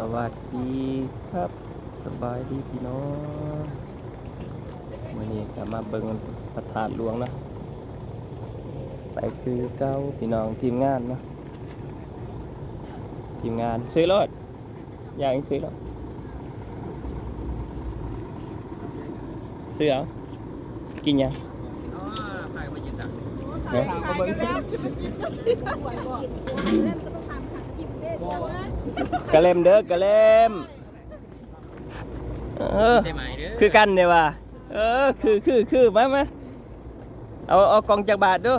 สวัสดีครับสบายดีพี่น้องวันนี้ก็มาเบิ่งประธานหลวงเนาะไปคือเก้าพี่น้องทีมงานเนาะทีมงานซื้อรถอย่างนี้ซื้อรถซื้อเอากินยังอ๋อใครมายินดังเฮ้ยสาวเบิ้ง กระเล่มเด้อกระเล่มเออใช่ไหมเด้อคือกันเนี่ยว่ะเออคือคือคือมามาเอาเอากล่องจากบาทดู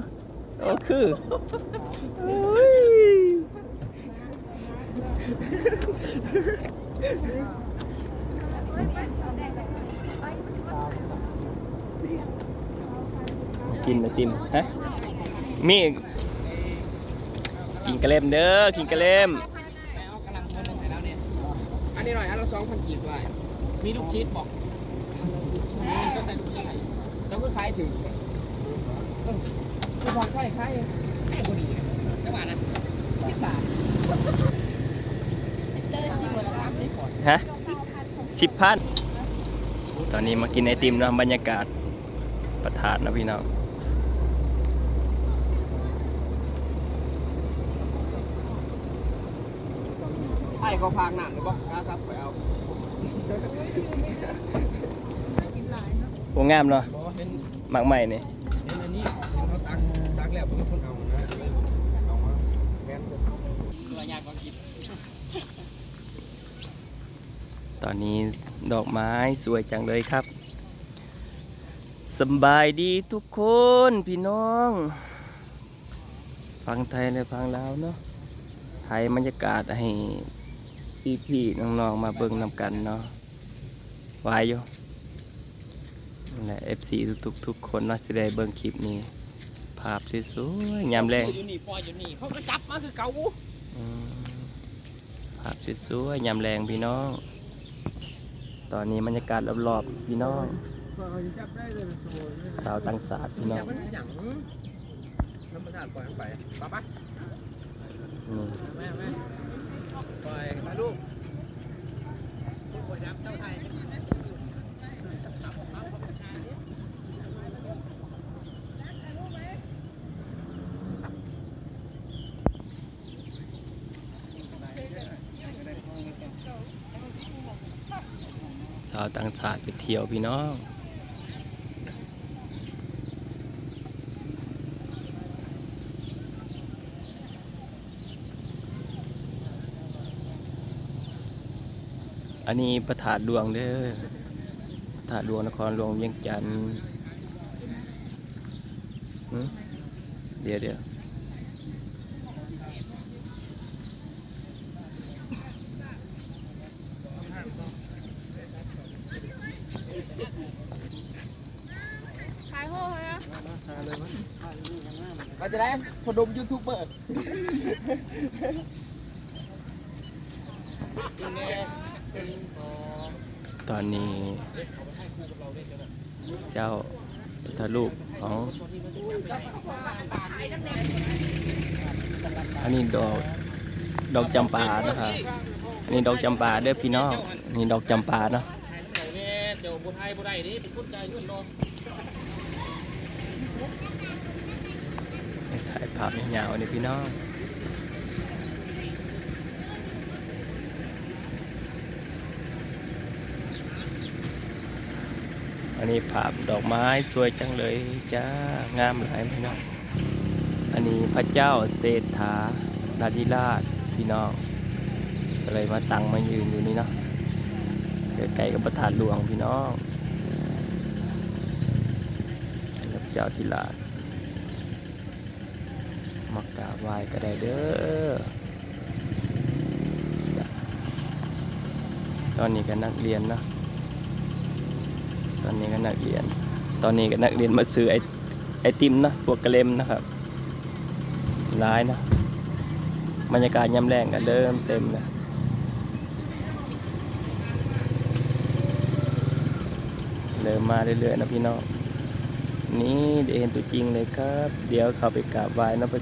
โอ้คือโอ้ยกินไอติมฮะมีอี กกินกระเล่มเด้อกินกระเล่มไปเอากำลังคนหนึ่งให้แล้วเนี่ย อันนี้หน่อยอันละสองพันกีบด้วยมีลูกชีสบอกก็ใส่ลูกชีสให้แล้วก็ขายถึงคือพอใช่ขายให้คนดีจังหวะนั้นสิบบาทเจอสิบคนละสามสิบก่อนฮะสิบพันตอนนี้มากินไอติมเนาะบรรยากาศประทานนะพี่น้อง อ้ก็พางหนังหรือเปล่ากล้าครับไปเอาโอ้งามเนาะบอกเห็นหมักใหม่นี่เห็นอันนี้เห็นเขาตักตักแล้วผมเป็นคนเอานะเอามาแม่นตัวยากกว่ากินตอนนี้ดอกไม้สวยจังเลยครับสำบายดีทุกคนพี่น้อง ฟังไทยและฟังลาวเนาะไทยบรรยากาศให้ พี่ๆน้องๆมาเบิ่งนำกันเนาะวายอยู่นั่นแหละ FC ทุกๆทุกคนเนาะสิได้เบิ่งคลิปนี้ ภาพสวยๆยามแรงอยู่นี่ปออยู่นี่เขาก็จับมาคือเก่าอืมภาพสวยๆยามแรงพี่น้อง ตอนนี้บรรยากาศรอบๆพี่น้องสาวต่างศาสตร์พี่น้อจังบมันอย่างน้ำประทานปล่อยมันไปป้าป้าอืมแม่แม่ป ล่อยมาลูกปล่อยน้ำเจ้าไทยสาวต่างศาตร์ไปเที่ยวพี่น้อง อันนี้ประถาดดวงเด้อประถาดดวงนครหลวงเวียงจันทน์เดี๋ยวเดี๋ยวมาจะได้พอดมยูทูบเบอร์ ตอนนี้ เจ้าพุทธรูปของ อันนี้ดอกดอกจำปานะครับอันนี้ดอกจำปาเด้อพี่น้องนี่ดอกจำปาเนาะเดี๋ยวบุไทยบุไดนี่เป็นคนใจยุ่นเนาะถ่ายภาพยาวๆนี่พี่น้อง อันนี้ภาพดอกไม้สวยจังเลยจ้างามหลายพี่น้อง อันนี้พระเจ้าเศรษฐาดาธิราชพี่น้องก็เลยมาตั้งมายืนอยู่นี่เนาะใกล้ๆกับประธานหลวงพี่น้องพระเจ้าธิราชมากราบไหว้ก็ได้เด้อตอนนี้ก็นักเรียนเนาะ อนนี้ก็นักเรียน ตอนนี้ก็นักเรียนมาซื้อไอไอติมนะพวกกระเลมนะครับร้ายนะบรรยากาศยามแรงก็เริ่มเต็มนะเริ่มมาเรื่อยๆนะพี่น้องนี่เดี๋ยวเห็นตัวจริงเลยครับ เดี๋ยวเข้าไปกราบไหว้นะประ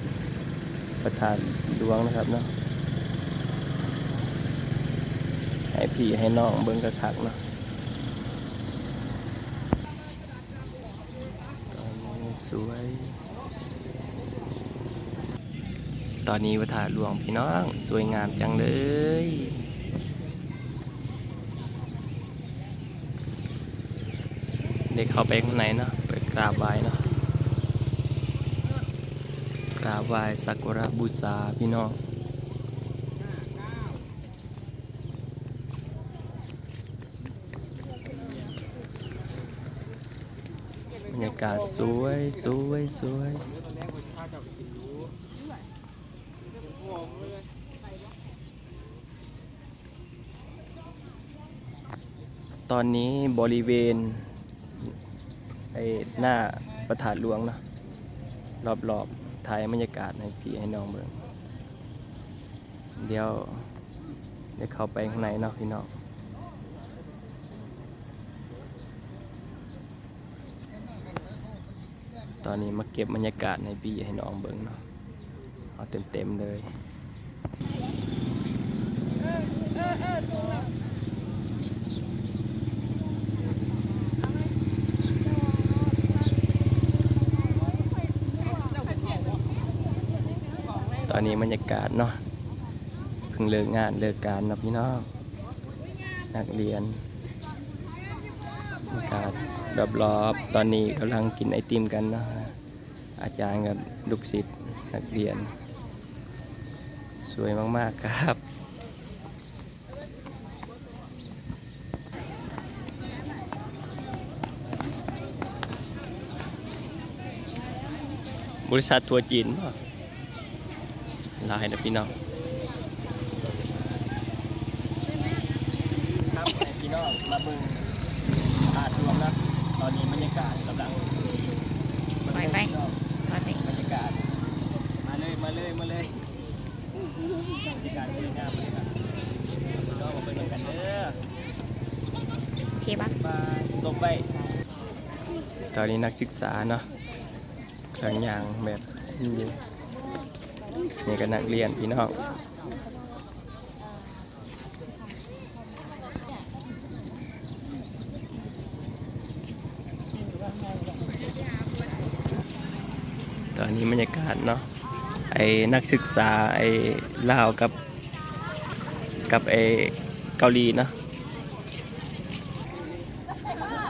ประธานดวงนะครับเนาะให้พี่ให้น้องเบิ่งกระคักเนาะตอนนี้ส วย ตอนนี้วัฒาหลวงพี่น้อง สวยงามจังเลย เด็กเข้าไปข้างในเนาะไปกราบไหว้เนาะกราบไหว้สักการะบูชาพี่น้อง บรรยากาศสวยสวยสวยตอนนี้บริเวณไอ้หน้าประธานหลวงเนาะรอบๆถ่ายบรรยากาศให้พี่ให้น้องเบิ่งเดี๋ยวเดี๋ยวเข้าไปข้างในเนาะพี่น้อง ตอนนี้มาเก็บบรรยากาศในปีให้น้องเบิ่งเนาะเอาเต็มๆเลยตอนนี้บรรยากาศเนาะเพิ่งเลิกงานเลิกการนะพี่น้องนักเรียน บรรยากาศรอบๆตอนนี้กำลังกินไอติมกันเนาะอาจารย์กับลูกศิษย์นักเรียน สวยมากๆครับบริษัททัวร์จีนป่ะลายนะพี่น้อง ครับพี่น้อง มาบิ่ง อาดรวมนะตอนนี้บรรยากาศกำลังไปไปตอนนี้บรรยากาศ มาเลยมาเลยมาเลยบรรยากาศสวยงามเลยครับพี่น้องมาเบิ่งกันเด้อโอเคปะมาตกไป ตอนนี้นักศึกษาเนาะกลางยางแบบนี้อยู่นี่ก็นักเรียนพี่น้อง นี้บรรยากาศเนาะไอ้นักศึกษาไอ้ลาวกับ กับไอ้เกาหลีเนาะ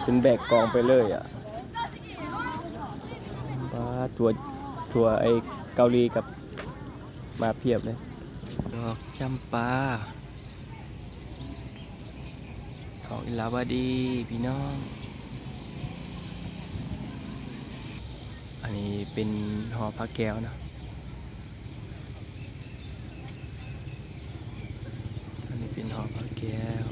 เป็นแบกกองไปเลยอะบ้าทัวทัวไอเกาหลีกับมาเพียบเลย ดอกจำปาดอกอิลาวดี พี่น้อง อันนี้เป็นหอพระแก้วนะ อันนี้เป็นหอพระแก้ว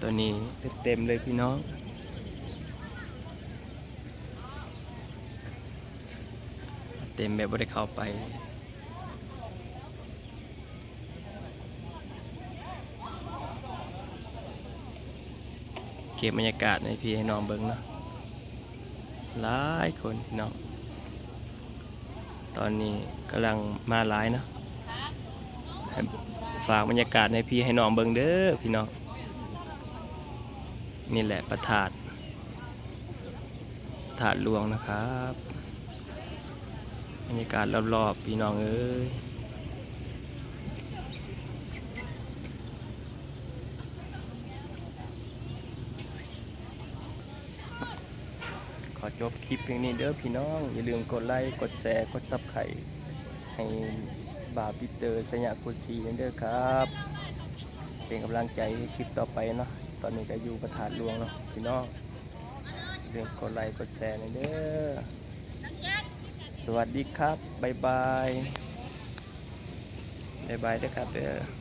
ตัวนี้เต็มๆเลยพี่น้อง เต็มแบบไม่ได้เข้าไปเก็บบรรยากาศในพี่ให้น้องเบิ้งเนาะหลายคนพี่น้อง ตอนนี้กำลังมาหลายเนาะฝากบรรยากาศในพี่ให้น้องเบิ้งเด้อพี่น้อง นี่แหละประถาดถาดหลวงนะครับบรรยากาศรอบๆพี่น้องเอ้ยขอจบคลิปเพียงนี้เด้อพี่น้อง อย่าลืมกดไลค์กดแชร์กดซับไข่ให้บาปิเตอร์สยามกุชีนั่นเด้อครับ เป็นกำลังใจคลิปต่อไปเนาะ ตอนนี้ก็อยู่ประธานหลวงเนาะพี่น้องอย่องกดไลค์กดแชร์หน่อยเด้อสวัสดีครับ บ๊ายบาย บ๊ายบายเด้อครับเด้อ